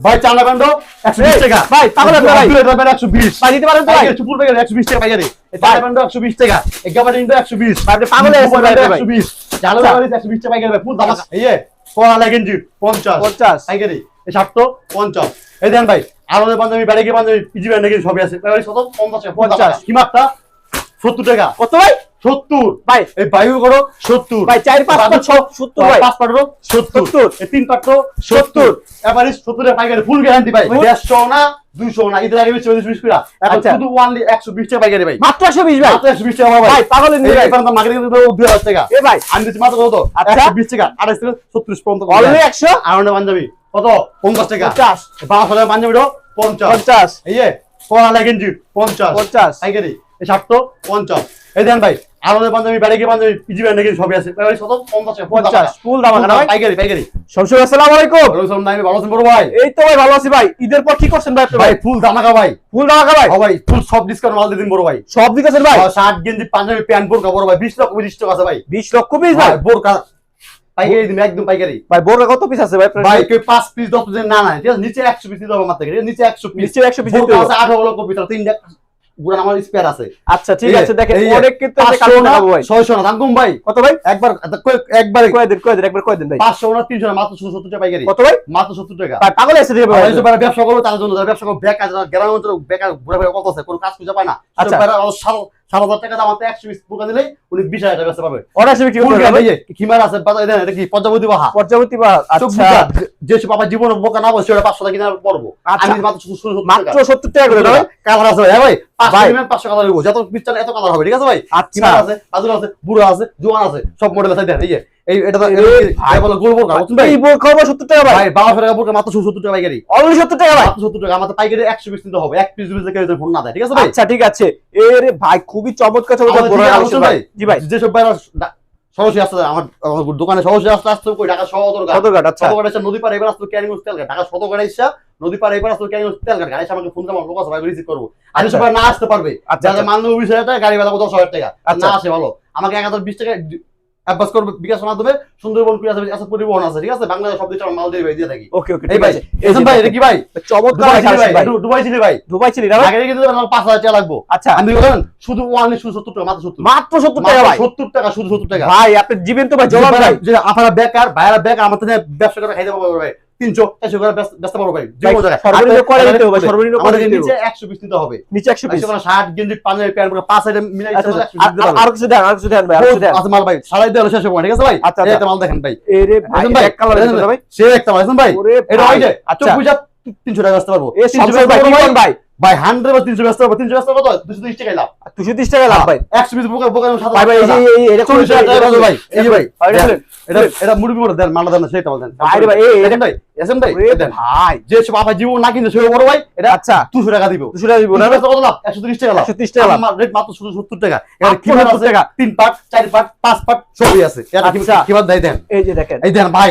ভাই চানা ব্যান্ড একশো বিশ টাকা। ভাই, পাগল আপনি ভাই। দুলের ব্যান্ড একশো বিশ। ভাই দিতে পারেন তো ভাই? চুপুর প্যাকেট একশো বিশ টাকা পাইকারি। চানা ব্যান্ড একশো বিশ টাকা। ইন্ডো একশো বিশ। ভাই, আপনি পাগল হয়ে ভাই, আচ্ছা। একশো বিশ টাকা পাইকারি ভাই ফুল দাম এই যে লাগেঞ্জি পঞ্চাশ। পঞ্চাশ। পাইকারি। এই এই দেন ভাই আলাদা পাঞ্জাবি ব্যাডে পাঞ্জাবি পিজি ব্যান্ডে সবই আছে। পাইকারি শত পঞ্চাশ। টাকা পঞ্চাশ। কিমাপটা সত্তর টাকা। কত ভাই? সত্তর। ভাই। এই বায়ু করো সত্তর। ভাই চার পাঁচ সত্তর ভাই। পাঁচ পাটরো সত্তর। সত্তর। এই তিন পাটরো সত্তর। এবারে সত্তরের পাইকারি ফুল গ্যারান্টি ভাই। দেড়শো না দুইশো না ঈদের আগে বেশি বেশি করে এখন আচ্ছা। শুধু ওয়ানলি একশো বিশ টাকা পাইকারি ভাই। মাত্র একশো বিশ ভাই। মাত্র একশো বিশ টাকা ভাই। ভাই পাগল এই নিয়ে ভাই এবার মার্কেটিং দুই হাজার টাকা। এ ভাই। আমি দিচ্ছি মাত্র কত? আচ্ছা। একশো বিশ টাকা থেকে পর্যন্ত অলরেডি একশো? পাঞ্জাবি। কত? পঞ্চাশ টাকা। পঞ্চাশ। বারোশো টাকা পাঞ্জাবি পঞ্চাশ। পঞ্চাশ। এই পঞ্চাশ। পঞ্চাশ। পাইকারি। ষাটটো পঞ্চাশ। এই দেন ভাই আমাদের পাঞ্জাবি ব্যাডে পাঞ্জাবি পিজি ব্যান্ডে সবই আছে। পাইকারি শত পঞ্চাশ পঞ্চাশ ফুল দাম ভাই? পাইকারি পাইকারি। সবসময় আসসালামু আলাইকুম। ভালো নাই ভালো আছেন বড় ভাই? এই তো ভাই ভালো আছি ভাই। ঈদের পর কি করছেন ভাই ভাই ভাই? ফুল ভাই? ফুল ভাই? ভাই ফুল সব ডিসকাউন্ট মাল দিয়ে দিন বড় ভাই। সব দিতেছেন ভাই। শার্ট গেঞ্জি পাঞ্জাবি প্যান্ট বোরকা বড় ভাই লক্ষ টাকা আছে ভাই। লক্ষ ভাই? বোরকা পাইকারি দিন একদম পাইকারি। ভাই বোরকা কত পিস আছে ভাই ভাই কেউ পাঁচ পিস দশ পিস না না ঠিক আছে নিচে একশো পিস দিতে হবে আমার থেকে নিচে পিস। নিচে পিস লক্ষ পিস তিনটা গুড়ান আমার স্পেয়ার আছে। আচ্ছা ঠিক আছে দেখেন অনেক কিন্তু কালেকশন না দেখাবো ভাই। ছয়শো না দাম কম ভাই। কত ভাই? একবার একবার। কয় দিন কয় দিন একবার কয় দিন ভাই। পাঁচশো না তিনশো না মাত্র সত্তর টাকা পাইকারি কত ভাই? মাত্র সত্তর টাকা। ভাই পাগল আছে আর ভাই। এই ব্যবসা করবে তার জন্য ব্যবসা করবে বেকার গ্রামের গ্রাম অঞ্চলে বেকার ঘুরে কত আছে কোনো কাজ খুঁজে পায় না। আচ্ছা। সাত হাজার টাকা দাম একশো পোকা উনি বিশ হাজার অর্ডার কি এই যে খিমার আছে এটা এটা কি পদ্মাবতী বাহা পর্যাবতী বা আচ্ছা। যে- বাবা জীবনে বোকা না বসে ওটা পাঁচশো টাকা কিনা পড়ব। আচ্ছা। আমি মাত্র শুধু শুধু মাত্র সত্তর টাকা করে না কালার আছে হ্যাঁ ভাই পাঁচশো ভাই। নিবেন, পাঁচশো কালার যত পিস এত কালার হবে ঠিক আছে ভাই? আচ্ছা। আছে আছে বুড়ো আছে জোয়ান আছে সব মডেল আছে এই এই এটা তো এ এটা কি- ভাই। এটা গোল বোরকা এই বোরকা হবে সত্তর টাকা ভাই। ভাই বারোশো টাকা বোরকা মাত্র সত্তর টাকা পাইকারি। অলরেডি সত্তর টাকা ভাই। মাত্র সত্তর টাকা আমাদের পাইকারি একশো পিস নিতে হবে। এক পিস দুই পিস কেউ ফোন না দেয় ঠিক আছে ভাই? আচ্ছা ঠিক আছে। এরে ভাই খুবই চমৎকার চমৎকার বোরকা দিকে ভাই। জি ভাই। যেসব ভাইরা ডা- আসতে আমার আমার দোকানে সরাসরি আসতে আসতে কই? ঢাকা সদরঘাট। সদরঘাট আচ্ছা। সদরঘাট এসে নদী পাড়ে এবার আসতে তেলঘাট। ঢাকা সদরঘাট নদী পাড়ে এবার আসতে ক্যারিং তেলঘাট। গাড়ি আমাকে ফোন লোক আছে রিসিভ করব। আর আচ্ছা। না আসতে পারবে। আচ্ছা যাদের মান্য বিশ হাজার টাকা গাড়ি ভাড়া দশ হাজার টাকা। আচ্ছা। না আসে ভালো। আমাকে এক হাজার বিশ টাকা অ্যাডভান্স করবে বিকাশের মাধ্যমে সুন্দরবন আছে আছে পরিবহন আছে ঠিক আছে? বাংলাদেশ সব মাল ডেলিভারি দিয়ে থাকি। ওকে ওকে এই ভাই এসেন ভাই এটা কি ভাই? চমৎকার ভাই দুবাই ছিলি ভাই। দুবাই ছিলি না আগে কিন্তু আমার পাঁচ হাজার টাকা লাগবো। আচ্ছা। আমি বলেন? শুধু ওয়ানলি শুধু সত্তর টাকা মাত্র সত্তর। মাত্র সত্তর টাকা ভাই। সত্তর টাকা শুধু সত্তর টাকা। ভাই আপনি জীবন তো ভাই জবাব ভাই যে আপনারা বেকার ভাইরা বেকার আমাদের ব্যবসা করে খাইতে পারব ভাই। তিনশো চারশো করে ব্যস্ত- ব্যস্ত পারব ভাই। যে ভাই, কোনো জায়গায়। সর্বনিম্ন আর করে আমাদের- দিতে হবে? ভাই, সর্বনিম্ন করে আমাদের দিতে নিচে একশো পিস নিতে হবে। নিচে একশো পিস? একশো গেঞ্জি পাঞ্জাবি প্যান্ট পাঁচ আইটেম মিলাই আচ্ছা আচ্ছা, আর- কিছু দেন আর কিছু দেন ভাই মাল ভাই সাড়াই দেওয়া শেষ হবে ঠিক আছে ভাই? আচ্ছা। একটা মাল দেখেন ভাই। এরে ভাই ভাই এক কালার ভাই সে একটা মাল ভাই। এটা ভাই যে আচ্ছা। চোখ বুঝা তিনশো টাকা আসতে পারব। ভাই? কি ভাই হান্ড্রেড বা তিনশো ব্যস্ত তিনশো ব্যস্ত পারব দুশো তিরিশ টাকা লাভ। দুশো তিরিশ টাকা লাভ ভাই। একশো পিস বোকা বোকা ভাই ভাই এটা চল্লিশ টাকা ভাই। এই ভাই এটা এটা মুরগি দেন মালটা দেন সেটা দেন ভাই ভাই, এই- দেখেন ভাই এসেন ভাই ভাই। যে সব আপনার জীবন না কিনছে বড় ভাই এটা আচ্ছা। দুশো টাকা দিব। দুশো টাকা দিব না? কত লাভ? একশো তিরিশ টাকা লাভ। তিরিশ টাকা লাভ। রেট মাত্র শুধু সত্তর টাকা। 70 আছে? টাকা। তিন পাট চার পাট পাঁচ পাট সবই আছে। এটা আচ্ছা। দেয় দেন? এই যে দেখেন। এই দেন ভাই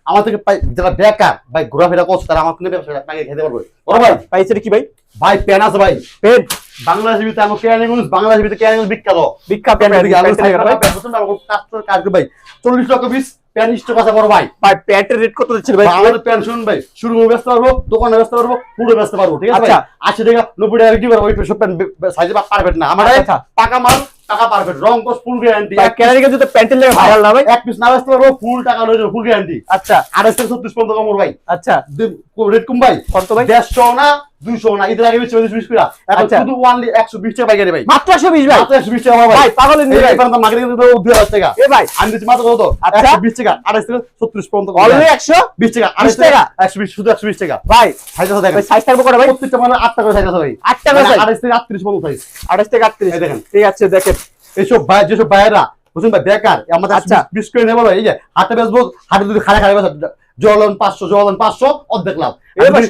আমার থেকে যারা বেকার ভাই ঘোরাফেরা করছে তারা আমার থেকে ব্যবসা আপনাকে খেতে পারবে বড় ভাই ভাই সেটা কি ভাই? ভাই প্যান আছে ভাই। পেন? বাংলাদেশের ভিতরে আমার কেরানীগঞ্জ বাংলাদেশের ভিতরে কেরানীগঞ্জ বিখ্যাত। বিখ্যাত প্যান আমার কাজ ভাই। চল্লিশ পিস স্টক আছে বড় ভাই। ভাই প্যান্টের রেট কত দিচ্ছেন ভাই? প্যান শুনুন ভাই শুরু ব্যস্ত পারব দোকানে ব্যস্ত পারব পুরো ব্যস্ত পারব ঠিক আছে আচ্ছা। আশি টাকা নব্বই টাকা কি পারব ওই সব প্যান সাইজে পারফেক্ট না। আমার আচ্ছা। টাকা মাল টাকা পারফেক্ট রং কোস ফুল গ্যারান্টি কেনারিকে যদি প্যান্টের লাগে ভাইরাল না ভাই? এক পিস না ব্যস্ত পারব ফুল টাকা লয়ে ফুল গ্যারান্টি আচ্ছা। আড়াইশ ছত্রিশ পর্যন্ত কমর ভাই। আচ্ছা। রেট কম ভাই কত ভাই? দেড়শো না দুইশো না ঈদের আগে বেশি বেশি বিশ করে এখন আচ্ছা। শুধু ওয়ানলি একশো বিশ টাকা পাইকারি ভাই। মাত্র ভাই? মাত্র একশো বিশ টাকা ভাই। ভাই পাগল নিয়ে ভাই এবার মার্কেটিং দুই হাজার টাকা। এ ভাই। আমি দিচ্ছি মাত্র কত। একশো বিশ টাকা আড়াইশ থেকে পর্যন্ত অলরেডি টাকা শুধু ভাই সাইজ আছে দেখেন। ভাই সাইজ থাকবে করে ভাই? প্রত্যেকটা মানে সাইজ আছে ভাই। টাকা সাইজ আড়াইশ থেকে আটত্রিশ পর্যন্ত সাইজ আঠাশ থেকে আটত্রিশ। এই দেখেন। ঠিক আছে দেখেন। এইসব ভাই যেসব ভাইয়েরা বুঝছেন ভাই বেকার আমাদের আচ্ছা। বিশ করে নেব ভাই এই যে হাটে বেসবো হাটে যদি খাড়া খাড়া জলন পাঁচশো জলন পাঁচশো অর্ধেক লাভ।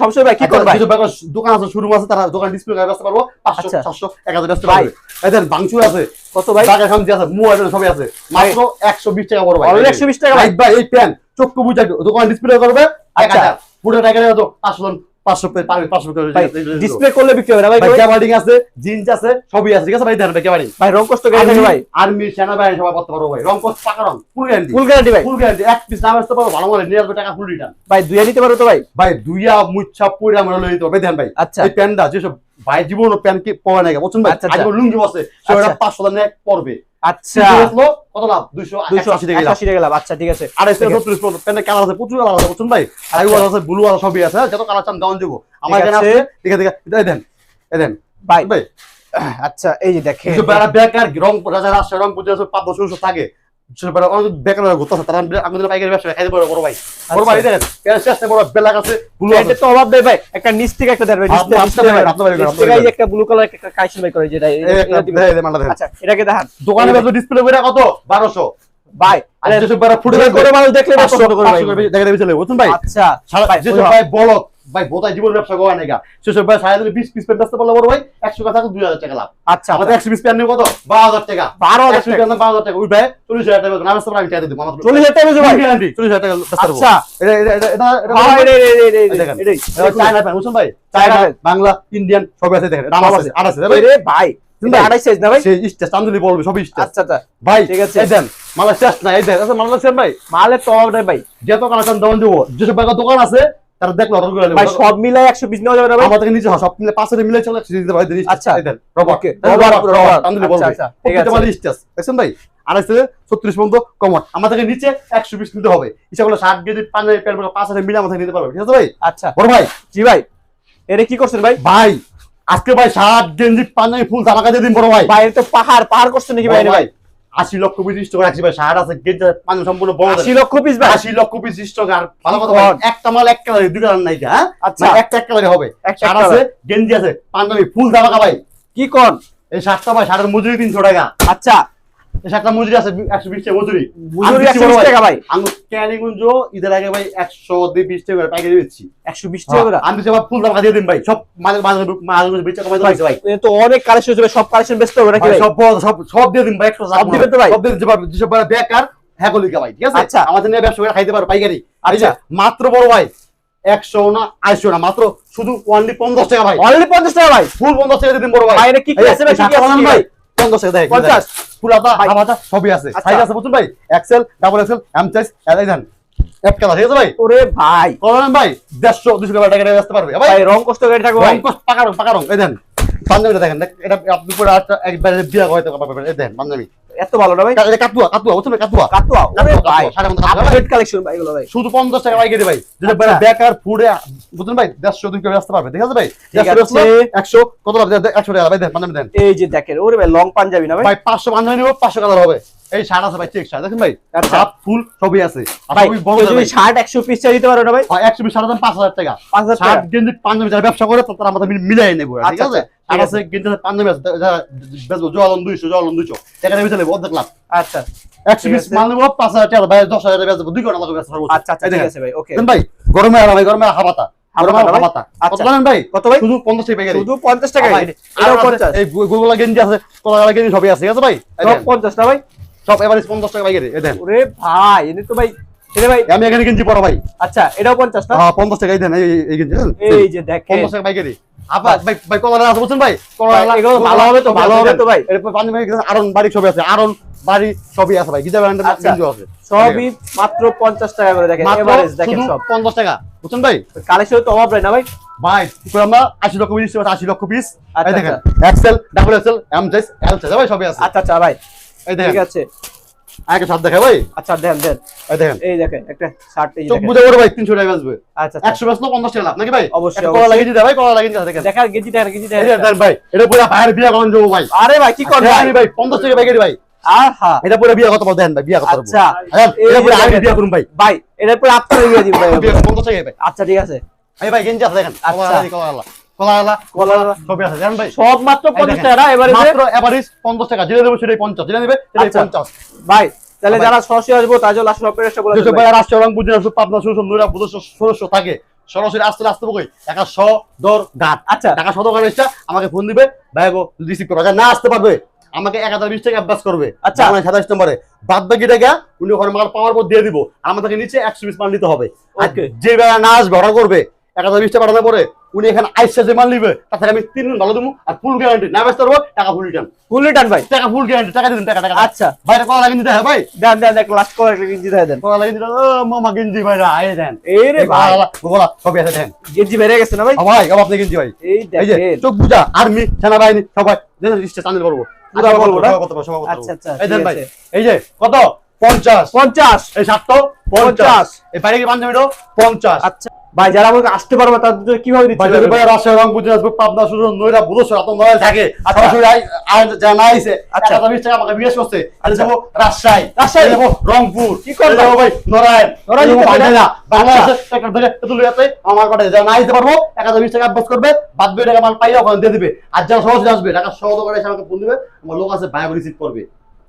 সবসময় ভাই কি করবে? ভাই যেসব বেকার দোকান আছে শোরুম আছে তারা দোকান ডিসপ্লে করে ব্যস্ত পারব পাঁচশো আচ্ছা। সাতশো এক হাজার ব্যস্ত ভাই। এদের বাংচুর আছে। কত ভাই? টাকা খামতি আছে মোবাইল সবই আছে। মাত্র একশো বিশ টাকা বড় ভাই। একশো বিশ টাকা ভাই ভাই? ভাই এই প্যান চক্ষু বুঝা দোকান ডিসপ্লে করবে এক আচ্ছা। হাজার পুরো টাকা পাঁচশো ভাই ডিসপ্লে করলে বিক্রি হবে না। ভাই ভাই ভাই ক্যাবার্ডিং আছে জিন্স আছে সবই আছে। ঠিক আছে ভাই ভাই ক্যাবার্ডিং। ভাই রং কষ্ট গাড়ি ভাই। আর্মি সেনাবাহিনী সবাই করতে পারো ভাই। রং কস পাকা রং ফুল গ্যারান্টি ফুল গ্যারান্টি ভাই। ফুল গ্যারান্টি এক পিস নাম আসতে পারো ভালো মনে নিয়ে আসবে টাকা ফুল রিটার্ন ভাই দুইয়া নিতে পারো তো ভাই। ভাই দুইয়া মুচ্ছা পুরা আমরা লই দিতে ভাই আচ্ছা। এই প্যান্ডা যেসব ভাই জীবন প্যান্ট কি পরে নাই বুঝছেন ভাই? আচ্ছা, আচ্ছা। লুঙ্গি বসে সেটা আচ্ছা। পাঁচশো টাকা পড়বে আচ্ছা। আসলো কত লাভ? দুইশো দুইশো আশি টাকা লাভ। আশি টাকা লাভ আচ্ছা ঠিক আছে। ঠিক আছে। সত্তর পর্যন্ত প্যান্টের কালার আছে প্রচুর কালার আছে বুঝছেন ভাই? আর আইউ আছে ব্লু আছে সবই আছে। হ্যাঁ? যত কালার চান দাম দেবো। আমার এখানে আছে। ঠিক আছে এই দেন এই দেন। ভাই। ভাই। আচ্ছা এই যে দেখেন। কিছু বেড়া বেকার রং রাজা রাজশাহী রং পুজো আছে পাঁচ বছর থাকে ভাই। একটা নিচ থেকে একটা। একটা ব্লু কালার একটা কাইশন ভাই করে যেটা আচ্ছা এটাকে দেখান। দোকানে ডিসপ্লে করে কত? 1200 ভাই আর যেসব বেড়া ফুটে ফুটে করে মানুষ দেখলে দেখে চলে ভাই? আচ্ছা ভাই বলত ভাই বোতাই জীবন ব্যবসা করা নেগা সেসব ভাই দিনে বিশ পিস প্যান্ট আসতে পারলে বড় ভাই একশো কথা দুই হাজার টাকা লাভ। আচ্ছা আমাদের একশো পিস প্যান্ট কত? বারো হাজার টাকা। বারো হাজার প্যান্ট বারো হাজার টাকা। ওই ভাই চল্লিশ হাজার টাকা। আসতে পারে আমি টাকা দিব আমার চল্লিশ হাজার টাকা ভাই। গ্যারান্টি চল্লিশ হাজার টাকা আচ্ছা। এটা এটা এটা এটা চায়না প্যান্ট বুঝছেন ভাই? চায়না বাংলা ইন্ডিয়ান সব আছে দেখেন। নাম আছে। আর আছে। ভাই। আচ্ছা আচ্ছা। আচ্ছা মালের দোকান আছে তারা দেখল অর্ডার করে ভাই সব মিলাই একশো বিশ নেওয়া যাবে না ভাই? থেকে নিচে সব মিলে পাঁচের চলে দিতে পারে দেন আচ্ছা। দেন rubber Okay, rubber rubber, rubber rubber. চান্দুলি আচ্ছা, আচ্ছা, ঠিক প্রত্যেকটা আছে। দেখছেন ভাই? আড়াইশ থেকে ছত্রিশ পর্যন্ত কমন থেকে নিচে একশো বিশ নিতে হবে। ইচ্ছা করলে ষাট কেজি প্যান্ট পাঁচ হাজার মিলে থেকে নিতে পারবে ঠিক আছে ভাই? আচ্ছা। বড় ভাই। জি ভাই এটা কি করছেন ভাই? ভাই আজকে ভাই ষাট গেঞ্জি পাঞ্জাবি ফুল ধামাকা দিয়ে দিন বড় ভাই। ভাই তো পাহাড় পাহাড় করছেন নাকি ভাই ভাই। ভাই? আশি লক্ষ পিস স্টক রাখছি ভাই ষাট আছে পাঞ্জাবি সম্পূর্ণ বড় আশি লক্ষ পিস ভাই। আশি লক্ষ পিস স্টক আর ভালো কথা একটা মাল এক কালারে দুই কালার নাই হ্যাঁ? আচ্ছা। মানে একটা এক কালারে হবে। শার্ট আছে গেঞ্জি আছে পাঞ্জাবি ফুল ধামাকা ভাই। কি কর এই শার্টটা ভাই শার্টের মজুরি তিনশো টাকা। আচ্ছা। এই মজুরি আছে একশো বিশ টাকা মজুরি। মজুরি আমি একশো বিশ টাকা ভাই। আমি ক্যানিগঞ্জ ঈদের আগে ভাই একশো দিয়ে বিশ টাকা করে পাইকারি দিচ্ছি। একশো বিশ টাকা আমি দিচ্ছি ফুল ধামাকা দিয়ে দিন ভাই। সব মাঝে মাঝে মাঝে বিশ টাকা কমাই ভাই। তো অনেক কালেকশন হচ্ছে সব কালেকশন ব্যস্ত হবে নাকি ভাই, ভাই? সব সব সব দিয়ে দিন ভাই একশো সব দিবেন ভাই? সব দিয়ে দিতে পারবে যেসব বেকার হ্যাঁ কলিকা ভাই ঠিক আছে? আচ্ছা। আমাদের নিয়ে ব্যবসা করে খাইতে পারো পাইকারি। আচ্ছা। মাত্র বড় ভাই একশো না আড়াইশো না মাত্র শুধু অনলি পঞ্চাশ টাকা ভাই। পঞ্চাশ টাকা ভাই? ফুল পঞ্চাশ টাকা দিয়ে দিন বড় ভাই। ভাই কি কি আছে ভাই? ভাই পঞ্চাশ টাকা দেয় পঞ্চাশ। ফুল আতা ভাই। হাফ আতা সবই আছে। আচ্ছা। সাইজ আছে বুঝুন ভাই? XL double XL M size দেন এক কালার ঠিক আছে ভাই? ওরে ভাই। ভাই দেড়শো দুশো টাকা টাকা আসতে পারবে। ভাই ভাই রং কষ্ট গাড়ি থাকবে রং পাকা রং পাকা রং এই দেন। পাঞ্জাবিটা দেখেন দেখ, এটা আপনি পুরো একটা একবারে বিয়া হয়তো পারবেন এই দেন পাঞ্জাবি এত ভালো না ভাই? এটা কাতুয়া কাতুয়া বুঝছেন কাতুয়া। কাতুয়া? ওরে ভাই। আপডেট কালেকশন ভাই এগুলো ভাই। শুধু পঞ্চাশ টাকা পাইকারি ভাই। যেটা আচ্ছা। বেকার ফুডে ভাই আসতে পারবে ঠিক আছে ভাই? ঠিক দেড়শো আছে। বেচলো, একশো কত টাকা ভাই দেন পাঞ্জাবি দেন। এই যে দেখেন ওরে ভাই লং পাঞ্জাবি না ভাই? ভাই পাঁচশো পাঞ্জাবি নিবো পাঁচশো কালার হবে। এই শার্ট আছে ভাই চেক শার্ট। দেখেন ভাই আচ্ছা। হাফ ফুল সবই আছে। ভাই ভাই। ষাট একশো পিস চাই দিতে পারো না ভাই? আর একশো বিশ শার্টের দাম পাঁচ হাজার টাকা। পাঁচ হাজার শার্ট টাকা। গেঞ্জি পাঞ্জাবি যারা ব্যবসা করে তারা আমাদের মিল- মিলাই নেব। ঠিক আচ্ছা, আছে? আর আছে। গেঞ্জি পাঞ্জাবি আছে বেচবো জলন দুইশো জলন দুইশো। এখানে বেচে নেব অর্ধেক লাভ। আচ্ছা। একশো ঠিক মাল নেব পাঁচ হাজার টাকা ভাই দশ হাজার টাকা বেচবো দুই ঘণ্টা লাগবে আচ্ছা আচ্ছা ঠিক আছে ভাই ওকে। ভাই গরমে গরমে হাবাতা। পঞ্চাশ টাকা পঞ্চাশ টাকা পঞ্চাশ। পঞ্চাশ পঞ্চাশ টাকা আমি এখানে গেঞ্জি পড়া ভাই। আচ্ছা এটাও পঞ্চাশ হ্যাঁ পঞ্চাশ টাকা এই দেন এই যে দেখেন। পঞ্চাশ টাকা পাইকারি। আবার ভাই ভাই কলার আছে বুঝছেন ভাই? কলার এগুলো ভালো হবে তো, ভালো হবে তো ভাই। এরপর পানি ভাই আরন বাড়ি সবই আছে আরন বাড়ি সবই আছে ভাই গিজা ব্র্যান্ডের আচ্ছা। আছে। সবই মাত্র পঞ্চাশ টাকা করে দেখেন এভারেজ দেখেন সব। পঞ্চাশ টাকা বুঝছেন ভাই? কালেকশন তো অভাব নাই না ভাই? ভাই আমরা আশি লক্ষ পিস আশি লক্ষ পিস আচ্ছা, এই দেখেন XL double XL M size L size ভাই সবই আছে। আচ্ছা আচ্ছা ভাই। এই ঠিক আছে। আগে সাত দেখা ভাই। আচ্ছা দেন দেন। এই দেখেন। এই দেখেন একটা শার্ট এই দেখেন। বুঝে ভাই তিনশো টাকা আসবে আচ্ছা আচ্ছা। একশো বেসলো পঞ্চাশ টাকা লাভ নাকি ভাই? অবশ্যই, কলা লাগিয়ে দিতে ভাই কলা লাগিয়ে দিতে দেখার গেজি গেজি দেন ভাই এটা পুরো ভাইয়ের বিয়া যাব ভাই? আরে ভাই কি আরে ভাই? পঞ্চাশ টাকা পাইকারি ভাই। আহা। এটা পুরো বিয়া কত দেন ভাই বিয়া কত আচ্ছা এটা পুরো বিয়া করুন ভাই। ভাই এটার পরে আপনার দিব ভাই। বিয়া পঞ্চাশ টাকা ভাই। আচ্ছা ঠিক আছে। এই ভাই গেঞ্জি আছে দেখেন। আচ্ছা। সবই আছে। জানেন ভাই? সব মাত্র। টাকা এবারে মাত্র এভারেজ পঞ্চাশ টাকা। যেটা দেবো সেটাই পঞ্চাশ। যেটা নেবে সেটাই আচ্ছা। ভাই তাহলে যারা সরাসরি আসব আসলে অপারেশন বলে ভাই। পাবনা থাকে। সরাসরি আসতে আসতে বকই একা স দর ঘাট আচ্ছা। টাকা সদর ঘাট আমাকে ফোন দিবে। ভাই গো রিসিভ করবে আর না আসতে পারবে। আমাকে এক হাজার বিশ টাকা অ্যাডভান্স করবে। আচ্ছা। সাতাশ নম্বরে। বাদ বাকি টাকা উনি ওখানে মাল পাওয়ার পর দিয়ে দিব। আমাদেরকে নিচে একশো বিশ মাল নিতে হবে। যে বেলা না আসবে অর্ডার করবে এক হাজার বিশ টাকা পরে উনি এখানে আইসা যে মাল নিবে আমি তিন দিন ভালো দেবো আর ফুল গ্যারান্টি না ব্যস্ত টাকা ফুল রিটার্ন ফুল রিটার্ন ভাই। টাকা ফুল গ্যারান্টি টাকা দিন টাকা টাকা। আচ্ছা। ভাইরা কলা লাগিয়ে দিতে হয় ভাই? দেন দেন এক লাস্ট একটা গেঞ্জি দিয়ে দেন। কলা লাগিয়ে দিতে ও মামা গেঞ্জি ভাইরা আয়ে দেন। এই রে ভাই। বলা সবই আছে দেন। গেঞ্জি বেড়ে গেছে না ভাই? ভাই আপনি গেঞ্জি ভাই। এই দেখেন। চোখ বুঝা আর্মি সেনাবাহিনী সবাই দেন লিস্টে পুরা বলব আচ্ছা, আচ্ছা, এই দেন ভাই। এই যে কত? পঞ্চাশ। পঞ্চাশ। এই সাতশো পঞ্চাশ। পঞ্চাশ। এই বাইরে কি পঞ্চাশ। আচ্ছা। ভাই যারা আমাকে আসতে পারবে তাদের কীভাবে দিচ্ছে বাজারে রাজশাহী রংপুর দিনাজপুর পাবনা শুধু নয়রা বুধসর এত নয় থাকে। আর সরাসরি আই- আই আইছে আচ্ছা। টাকা আমাকে বিশেষ করছে। আমি যাব রাজশাহী। রাজশাহী। যাব রংপুর। কি করবা? এই ভাই নরায়ণ নরায়ণ এই যাব দিতে পারে? বাঙ্গাইলা বাংলাদেশে একটা ধরে এত লুয়াতে আমার আইতে পারব টাকা করবে বাদ বাকি টাকা মাল পাইলে ওখানে দিয়ে দিবে। আর যারা সহজে আসবে টাকা সহজ করে আমাকে ফোন দিবে আমার লোক আছে ভাই রিসিভ করবে।